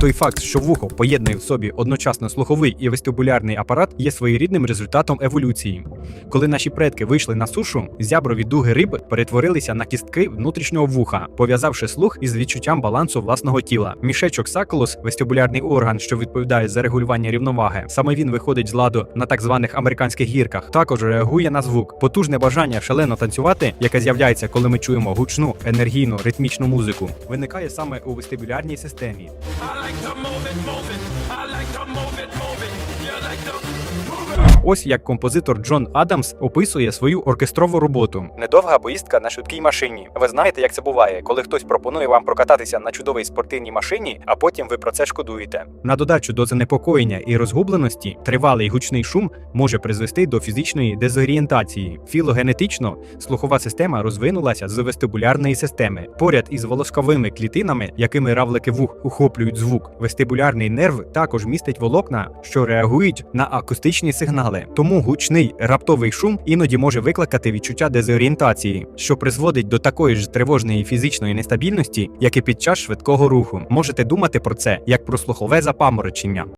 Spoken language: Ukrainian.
Той факт, що вухо поєднує в собі одночасно слуховий і вестибулярний апарат, є своєрідним результатом еволюції. Коли наші предки вийшли на сушу, зяброві дуги риб перетворилися на кістки внутрішнього вуха, пов'язавши слух із відчуттям балансу власного тіла. Мішечок сакулус, вестибулярний орган, що відповідає за регулювання рівноваги, саме він виходить з ладу на так званих американських гірках. Також реагує на звук. Потужне бажання шалено танцювати, яке з'являється, коли ми чуємо гучну, енергійну, ритмічну музику, виникає саме у вестибулярній системі. like to move it, move it. I like to move it, move it. Ось як композитор Джон Адамс описує свою оркестрову роботу. Недовга поїздка на швидкій машині. Ви знаєте, як це буває, коли хтось пропонує вам прокататися на чудовій спортивній машині, а потім ви про це шкодуєте. На додачу до занепокоєння і розгубленості, тривалий гучний шум може призвести до фізичної дезорієнтації. Філогенетично слухова система розвинулася з вестибулярної системи. Поряд із волосковими клітинами, якими равлики вух ухоплюють звук, вестибулярний нерв також містить волокна, що реагують на акустичні сигнали. Тому гучний раптовий шум іноді може викликати відчуття дезорієнтації, що призводить до такої ж тривожної фізичної нестабільності, як і під час швидкого руху. Можете думати про це як про слухове запаморочення.